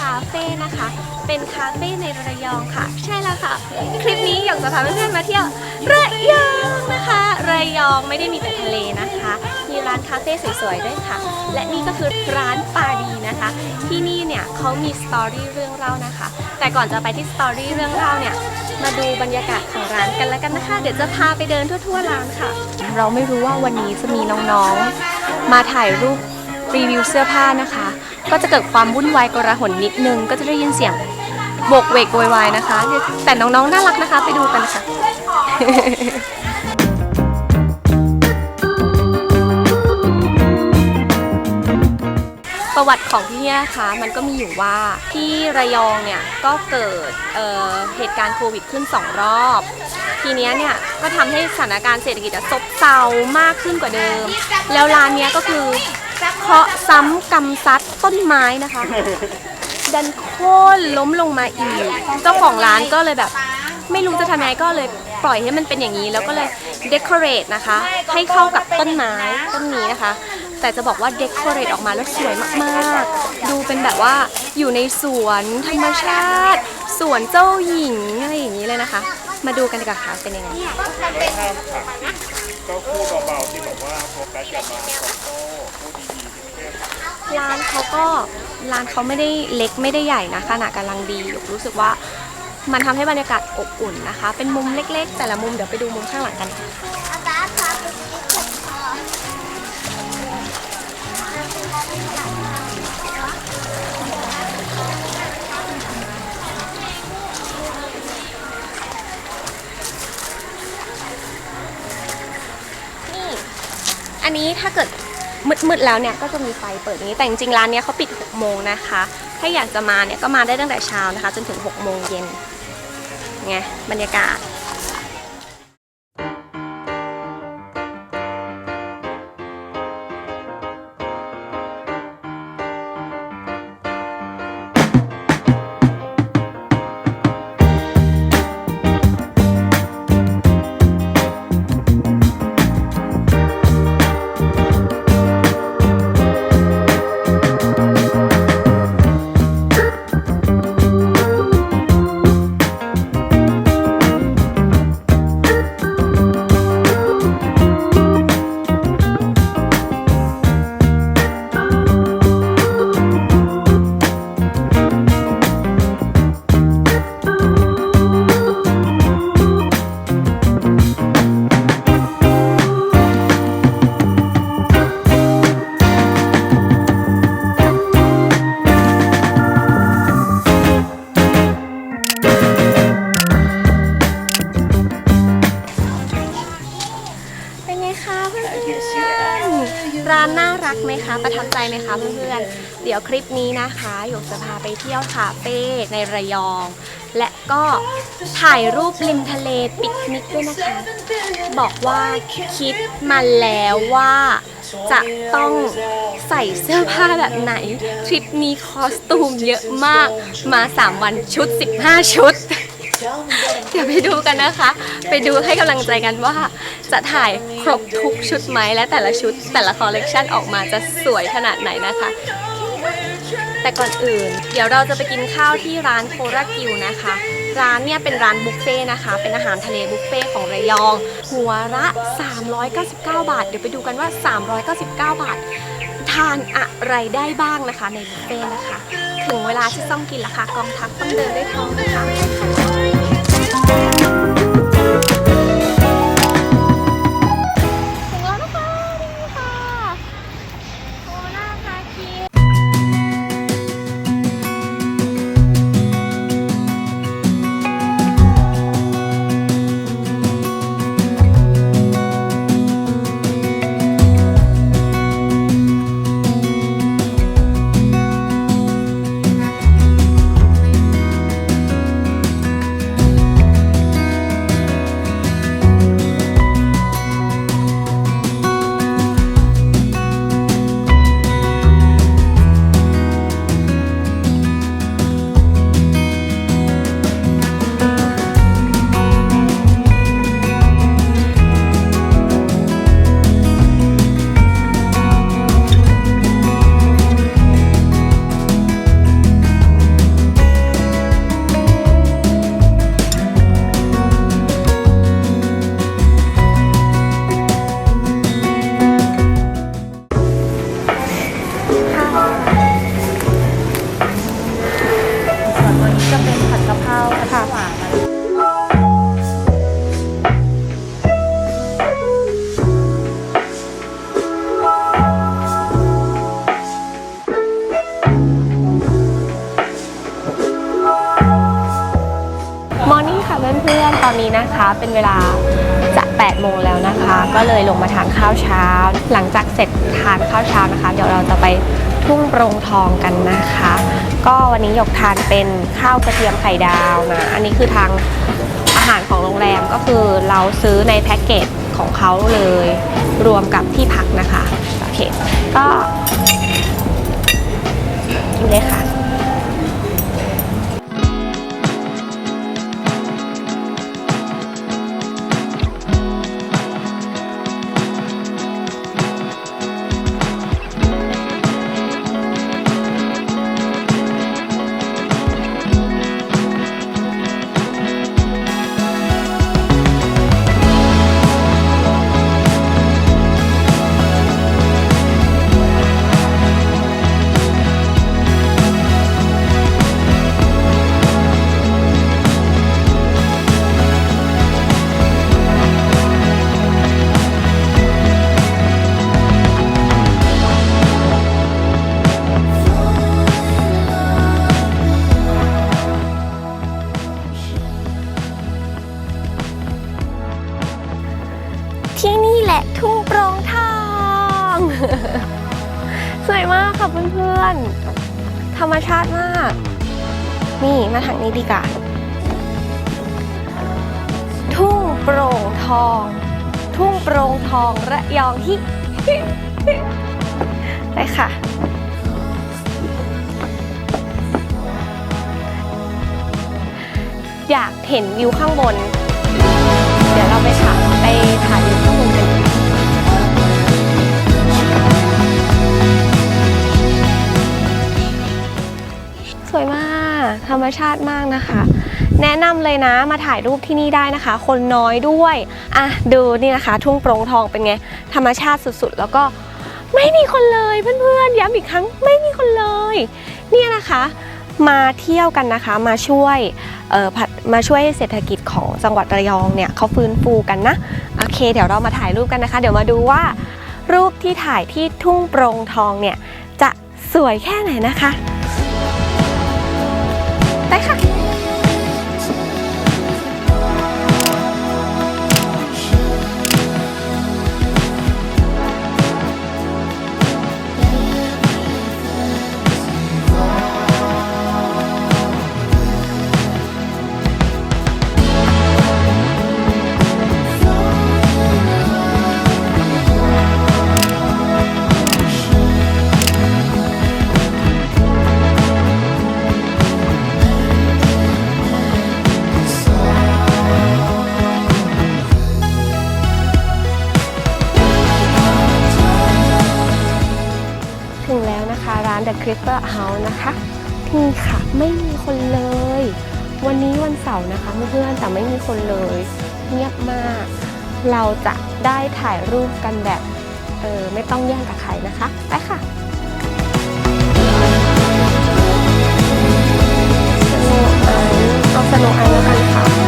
คาเฟ่นะคะ เป็นคาเฟ่ในระยองค่ะ ใช่แล้วค่ะ คลิปนี้อยากจะพาเพื่อนๆมาเที่ยวระยองนะคะ ระยองไม่ได้มีแต่ทะเลนะคะ มีร้านคาเฟ่สวยๆด้วยค่ะ และนี่ก็คือร้านปาดีนะคะ ที่นี่เนี่ยเขามีสตอรี่เรื่องเล่านะคะ แต่ก่อนจะไปที่สตอรี่เรื่องเล่าเนี่ยมาดูบรรยากาศของร้านกันแล้วกันนะคะ เดี๋ยวจะพาไปเดินทั่วๆร้านค่ะ เราไม่รู้ว่าวันนี้จะมีน้องๆ มาถ่ายรูปรีวิวเสื้อผ้านะคะ ก็จะเกิดความวุ่นวายกระหนนิดนึง ก็จะได้ยินเสียงโบกเวกโวยวายนะคะ แต่น้องๆน่ารักนะคะ ไปดูกันค่ะประวัติของที่นี่นะคะมันก็มีอยู่ว่าที่ระยองเนี่ยก็เกิดเเหตุการณ์โควิดขึ้น 2 รอบ ทีนี้เนี่ยก็ทำให้สถานการณ์เศรษฐกิจซบเซามากขึ้นกว่าเดิม แล้วร้านเนี้ยก็คือ เคาะซ้ำกำซัดต้นไม้นะคะ ดันโค่นล้มลงมาอีก เจ้าของร้านก็เลยแบบ ไม่รู้จะทำยังไงก็เลยปล่อยให้มันเป็นอย่างนี้ แล้วก็เลยเดคอเรทนะคะ ให้เข้ากับต้นไม้ต้นนี้นะคะ แต่จะบอกว่าเดคอเรทออกมาแล้วสวยมากๆ ดูเป็นแบบว่าอยู่ในสวนธรรมชาติสวนเจ้าหญิงอะไรอย่างนี้เลยนะคะ มาดูกันดีกว่าค่ะเป็นยังไงก็พูดเบาๆที่บอกว่าโฟกัสกับมาโฟโต้ ร้านเขาก็ร้านเขาไม่ได้เล็กไม่ได้ใหญ่นะขนาดกำลังดีรู้สึกว่ามันทำให้บรรยากาศอบอุ่นนะคะ เป็นมุมเล็กๆ แต่ละมุมเดี๋ยวไปดูมุมข้างหลังกันนี่อันนี้ถ้าเกิด มืดๆแล้วเนี่ยก็จะมีไฟเปิดอย่างนี้แต่จริงๆร้านเนี้ยเขาปิด6โมงนะคะ ถ้าอยากจะมาเนี่ยก็มาได้ตั้งแต่เช้านะคะ จนถึง6โมงเย็นไงบรรยากาศ ร้านน่ารักไหมคะ ประทับใจไหมคะเพื่อนๆ เดี๋ยวคลิปนี้นะคะหยกจะพาไปเที่ยวคาเฟ่ในระยอง และก็ถ่ายรูปริมทะเลปิกนิกด้วยนะคะ บอกว่าคิดมาแล้วว่าจะต้องใส่เสื้อผ้าแบบไหน ทริปนี้คอสตูมเยอะมากมา 3 วันชุด 15 ชุด เดี๋ยวไปดูกันนะคะ ไปดูให้กำลังใจกันว่าจะถ่ายครบทุกชุดไหมและแต่ละชุดแต่ละคอลเลกชันออกมาจะสวยขนาดไหนนะคะ แต่ก่อนอื่น เดี๋ยวเราจะไปกินข้าวที่ร้านโครากิวนะคะ ร้านเนี่ยเป็นร้านบุฟเฟ่ต์นะคะ เป็นอาหารทะเลบุฟเฟ่ต์ของระยอง หัวละ 399 บาท เดี๋ยวไปดูกันว่า 399 บาท ทานอะไรได้บ้างนะคะในบุฟเฟ่ต์นะคะ ถึงเวลาที่ต้องกินและค่ะกองทัพต้องเดินด้วยท้องนะคะ ถึ เพื่อนะคะเป็นเวลาจะ8โมงแล้วนะคะ ก็เลยลงมาทานข้าวเช้า หลังจากเสร็จทานข้าวเช้านะคะ เดี๋ยวเราจะไปทุ่งโปรงทองกันนะคะ ก็วันนี้หยกทานเป็นข้าวกระเทียมไข่ดาวนะ อันนี้คือทางอาหารของโรงแรมก็คือเราซื้อในแพ็กเกจของเขาเลย รวมกับที่พักนะคะ โอเค ก็กินเลยค่ะะทุ่งโปร่งทอง สวยมากค่ะเพื่อนๆ ธรรมชาติมาก นี่มาทางนี้ดีกว่า ทุ่งโปร่งทอง ทุ่งโปร่งทองระยองที่ไปค่ะอยากเห็นวิวข้างบน เดี๋ยวเราไปถ่ายไปถ่าย ชาติมากนะคะ แนะนำเลยนะมาถ่ายรูปที่นี่ได้นะคะ คนน้อยด้วยอะดูนี่นะคะ ทุ่งโปร่งทองเป็นไง ธรรมชาติสุดๆ แล้วก็ไม่มีคนเลยเพื่อนๆย้ำอีกครั้งไม่มีคนเลย เนี่ยนะคะมาเที่ยวกันนะคะมาช่วยมาช่วยเศรษฐกิจของจังหวัดระยองเนี่ยเขาฟื้นฟูกันนะโอเค เดี๋ยวเรามาถ่ายรูปกันนะคะ เดี๋ยวมาดูว่า รูปที่ถ่ายที่ทุ่งโปร่งทองเนี่ยจะสวยแค่ไหนนะคะ The Crystal House นะคะนี่ค่ะไม่มีคนเลย วันนี้วันเสาร์นะคะเพื่อนๆแต่ไม่มีคนเลย เงียบมาก เราจะได้ถ่ายรูปกันแบบเออไม่ต้องแย่งกับใครนะคะ ไปค่ะสโนว์ไอซ์เอาสโนว์ไอซ์แล้วกันค่ะ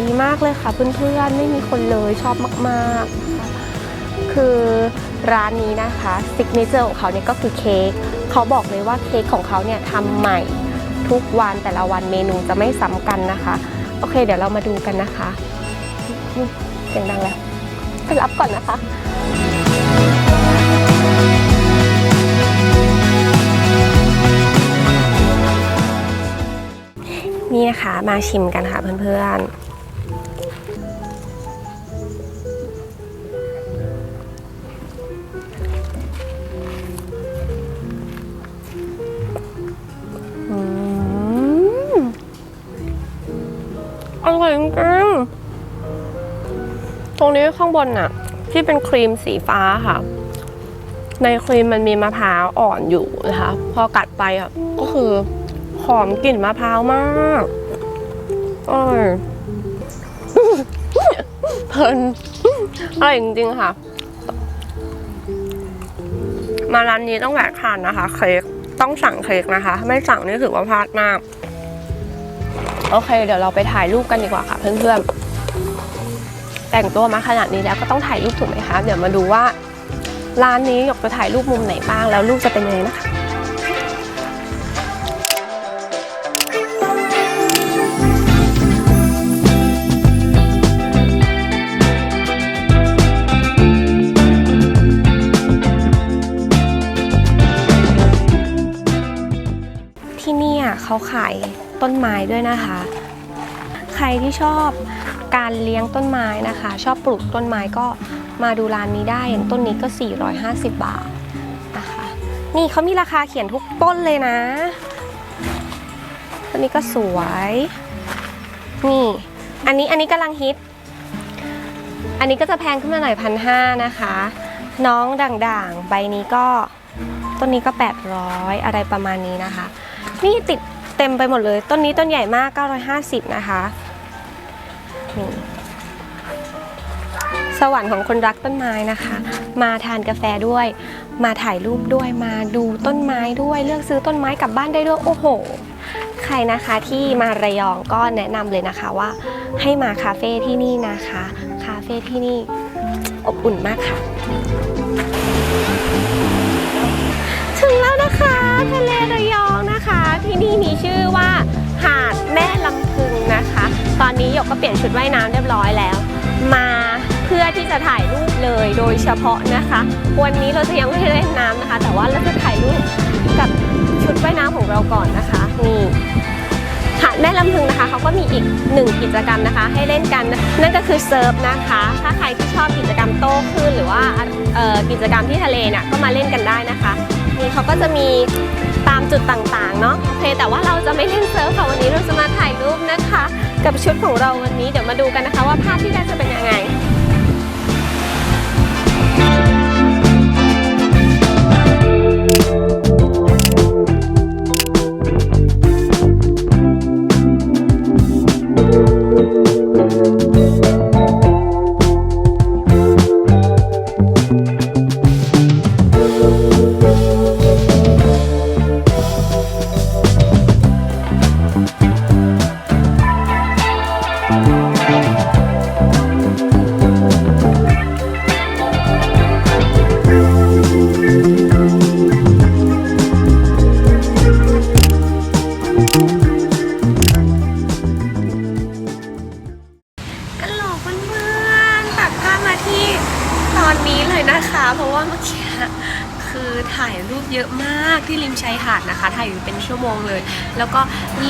ดีมากเลยค่ะเพื่อนๆไม่มีคนเลยชอบมากๆ คือร้านนี้นะคะซิกเนเจอร์ของเขาเนี่ยก็คือเค้กเขาบอกเลยว่าเค้กของเขาเนี่ยทำใหม่ทุกวันแต่ละวันเมนูจะไม่ซ้ำกันนะคะ โอเค เดี๋ยวเรามาดูกันนะคะเสียงดังแล้วไปรับก่อนนะคะนี่นะคะมาชิมกันค่ะเพื่อนๆ รงนี้ข้างบนน่ะ ที่เป็นครีมสีฟ้าค่ะ ในครีมมันมีมะพร้าวอ่อนอยู่นะคะ พอกัดไปอะก็คือหอมกลิ่นมะพร้าวมากอร่อยเพลินอร่อยจริงๆค่ะ มาร้านนี้ต้องแวะทานนะคะ เค้กต้องสั่งเค้กนะคะ ไม่สั่งนี่ถือว่าพลาดมาก โอโอเค เดี๋ยวเราไปถ่ายรูปกันดีกว่าค่ะเพื่อนๆ แต่งตัวมาขนาดนี้แล้วก็ต้องถ่ายรูปถูกไหมคะ เดี๋ยวมาดูว่าร้านนี้หยกจะถ่ายรูปมุมไหนบ้างแล้วรูปจะเป็นยังไงนะคะที่นี่เขาขายต้นไม้ด้วยนะคะ ใครที่ชอบ การเลี้ยงต้นไม้นะคะ ชอบปลูกต้นไม้ก็มาดูร้านนี้ได้อย่างต้นนี้ก็ 450 บาทนะคะนี่เขามีราคาเขียนทุกต้นเลยนะต้นนี้ก็สวยนี่อันนี้อันนี้กำลังฮิต อันนี้ก็จะแพงขึ้นมาหน่อยพันห้านะคะ น้องด่างๆ ใบนี้ก็ต้นนี้ก็ 800 อะไรประมาณนี้นะคะ นี่ติดเต็มไปหมดเลย ต้นนี้ต้นใหญ่มาก 950 นะคะ นี่สวรรค์ของคนรักต้นไม้นะคะ มาทานกาแฟด้วย มาถ่ายรูปด้วยมาดูต้นไม้ด้วยเลือกซื้อต้นไม้กลับบ้านได้ด้วยโอ้โห ใครนะคะที่มาระยองก็แนะนำเลยนะคะว่า ให้มาคาเฟ่ที่นี่นะคะ คาเฟ่ที่นี่อบอุ่นมากค่ะ ถึงแล้วนะคะ ทะเลระยองนะคะ ที่นี่มีชื่อว่า หาดแม่ลำพึงนะคะ ตอนนี้หยกก็เปลี่ยนชุดว่ายน้ำเรียบร้อยแล้ว มาเพื่อที่จะถ่ายรูปเลยโดยเฉพาะนะคะ วันนี้เราจะยังไม่ได้เล่นน้ำนะคะ แต่ว่าเราจะถ่ายรูปกับชุดว่ายน้ำของเราก่อนนะคะนี่หาดแม่ลำพึงนะคะเขาก็มีอีกหนึ่งกิจกรรมนะคะ ให้เล่นกันนั่นก็คือเซิร์ฟนะคะ ถ้าใครที่ชอบกิจกรรมโต้คลื่นหรือว่ากิจกรรมที่ทะเลเนี่ยก็มาเล่นกันได้นะคะนี่เขาก็จะมี ตามจุดต่างๆเนาะโอเคแต่ว่าเราจะไม่เล่นเซิร์ฟค่ะวันนี้เราจะมาถ่ายรูปนะคะ กับชุดของเราวันนี้เดี๋ยวมาดูกันนะคะ ว่าภาพที่ได้จะเป็นยังไง โมงเลย แล้วก็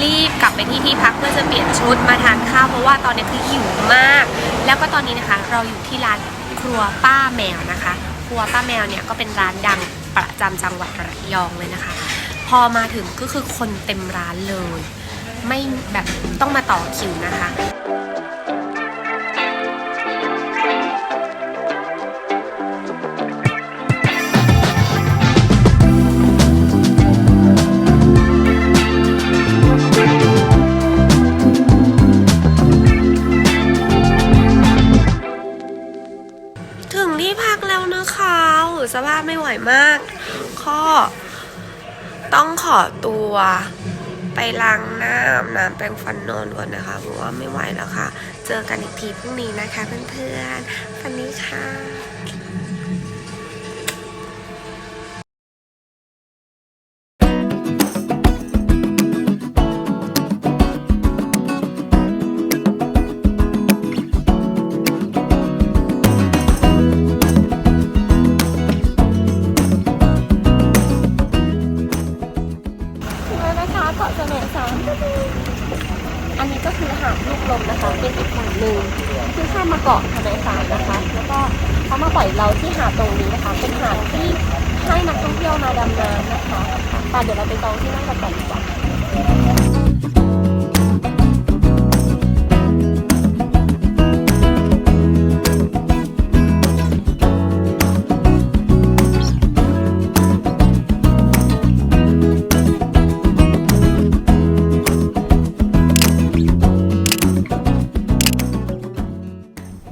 รีบกลับไปที่ที่พักเพื่อจะเปลี่ยนชุดมาทานข้าวเพราะว่าตอนนี้คือหิวมาก แล้วก็ตอนนี้นะคะ เราอยู่ที่ร้านครัวป้าแมวนะคะ ครัวป้าแมวเนี่ยก็เป็นร้านดังประจำจังหวัดระยองเลยนะคะ พอมาถึงก็คือคนเต็มร้านเลย ไม่แบบต้องมาต่อคิวนะคะ พักแล้วนะสภาพไม่ไหวมาก ข้อ ต้องขอตัวไปล้างหน้าน้ำแปรงฟันนอนก่อนนะคะเพราะว่าไม่ไหวแล้วค่ะ เจอกันอีกทีพรุ่งนี้นะคะเพื่อนๆวันนี้ค่ะ เกาะเสม็ดสามอันนี้ก็คือหาดลูกลมนะคะ เป็นอีกหาดหนึ่งที่ข้ามมาเกาะทะเลสาบนะคะ แล้วก็เขามาปล่อยเราที่หาดตรงนี้นะคะ เป็นหาดที่ให้นักท่องเที่ยวมาดำน้ำนะคะแต่เดี๋ยวเราไปจองที่นั่งกันก่อนดีกว่า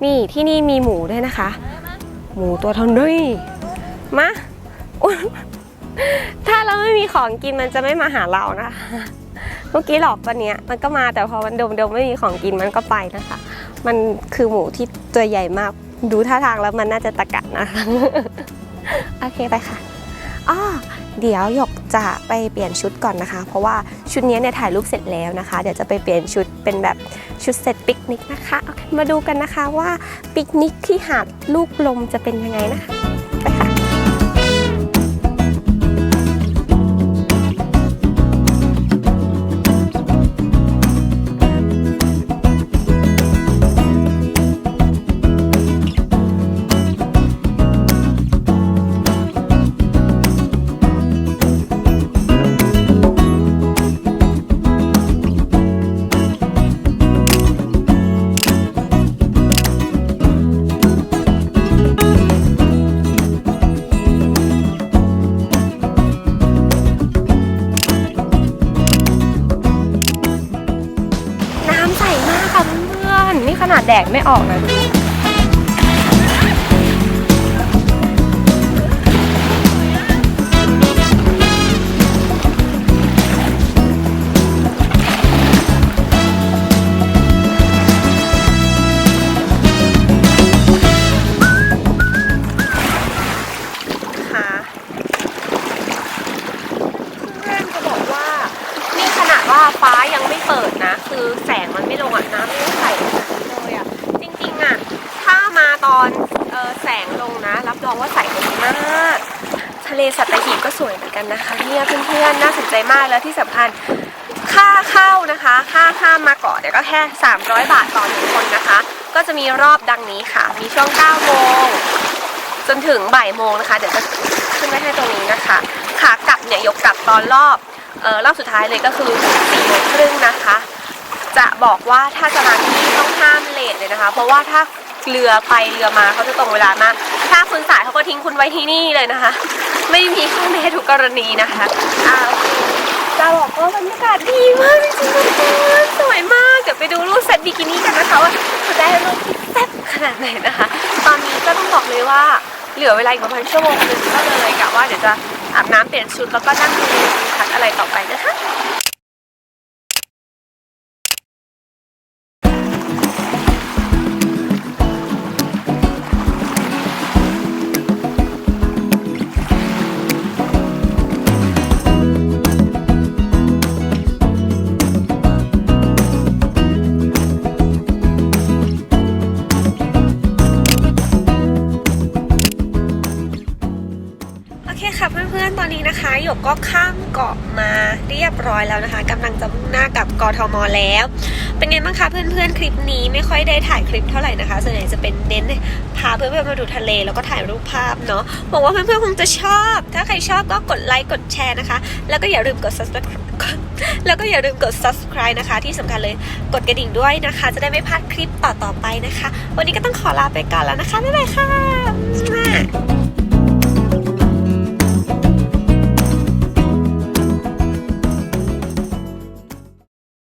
นี่ที่นี่มีหมูด้วยนะคะ หมูตัวเท่านี้มาถ้าเราไม่มีของกินมันจะไม่มาหาเรานะคะเมื่อกี้หลอกตัวเนี้ยมันก็มาแต่พอมันดมดมไม่มีของกินมันก็ไปนะคะ มันคือหมูที่ตัวใหญ่มาก ดูท่าทางแล้วมันน่าจะตะกะนะคะ โอเคไปค่ะอ้อเดี๋ยวหยก จะไปเปลี่ยนชุดก่อนนะคะ เพราะว่าชุดนี้เนี่ยถ่ายรูปเสร็จแล้วนะคะ เดี๋ยวจะไปเปลี่ยนชุดเป็นแบบชุดเสร็จปิกนิกนะคะมาดูกันนะคะว่าปิกนิกที่หาดลูกลมจะเป็นยังไงนะคะ ขนาดแดดไม่ออกนะค่ะ เลสัตหีบก็สวยเหมือนกันนะคะเนี่ยเพื่อนๆน่าสนใจมากแล้วที่สำคัญค่าเข้านะคะ ค่าข้ามมาเกาะเนี่ยวก็แค่ 300 บาทต่อหนึ่งคนนะคะ ก็จะมีรอบดังนี้ค่ะ มีช่วง9โมงจนถึงบ่ายโมงนะคะ เดี๋ยวจะขึ้นไว้ให้ตรงนี้นะคะขากลับเนี่ยยกกลับตอนรอบเออรอบสุดท้ายเลยก็คือ4โมงครึ่งนะคะ จะบอกว่าถ้าจะมาที่นี่ต้องห้ามเลทเลยนะคะ เพราะว่าถ้าเรือไปเรือมาเขาจะตรงเวลามาก ถ้าคุณสายเขาก็ทิ้งคุณไว้ที่นี่เลยนะคะ ไม่มีข้อแม้ทุกกรณีนะคะอ่าโอเคจะบอกว่าบรรยากาศดีมากจริงๆทุกคนสวยมากเดี๋ยวไปดูรูปเซตบิกินี่กันนะคะว่าจะได้รูปที่แซ่บขนาดไหนนะคะ ตอนนี้ก็ต้องบอกเลยว่าเหลือเวลาอีกประมาณชั่วโมงนึงก็เลยกะว่าเดี๋ยวจะอาบน้ำเปลี่ยนชุดแล้วก็นั่งดูพักอะไรต่อไปนะคะ อเคค่ะเพื่อนๆ ตอนนี้นะคะ หยกก็ข้ามเกาะมาเรียบร้อยแล้วนะคะกำลังจะมุ่งหน้ากับกทมแล้ว เป็นไงบ้างคะเพื่อนๆ คลิปนี้ไม่ค่อยได้ถ่ายคลิปเท่าไหร่นะคะ ส่วนใหญ่จะเป็นเน้นพาเพื่อนๆ มาดูทะเลแล้วก็ถ่ายรูปภาพเนาะหวังว่าเพื่อนๆ คงจะชอบ ถ้าใครชอบก็กดไลค์กดแชร์นะคะ แล้วก็อย่าลืมกด subscribe แล้วก็อย่าลืมกด subscribe นะคะ ที่สำคัญเลยกดกระดิ่งด้วยนะคะ จะได้ไม่พลาดคลิปต่อๆไปนะคะ วันนี้ก็ต้องขอลาไปก่อนแล้วนะคะบ๊ายบายค่ะ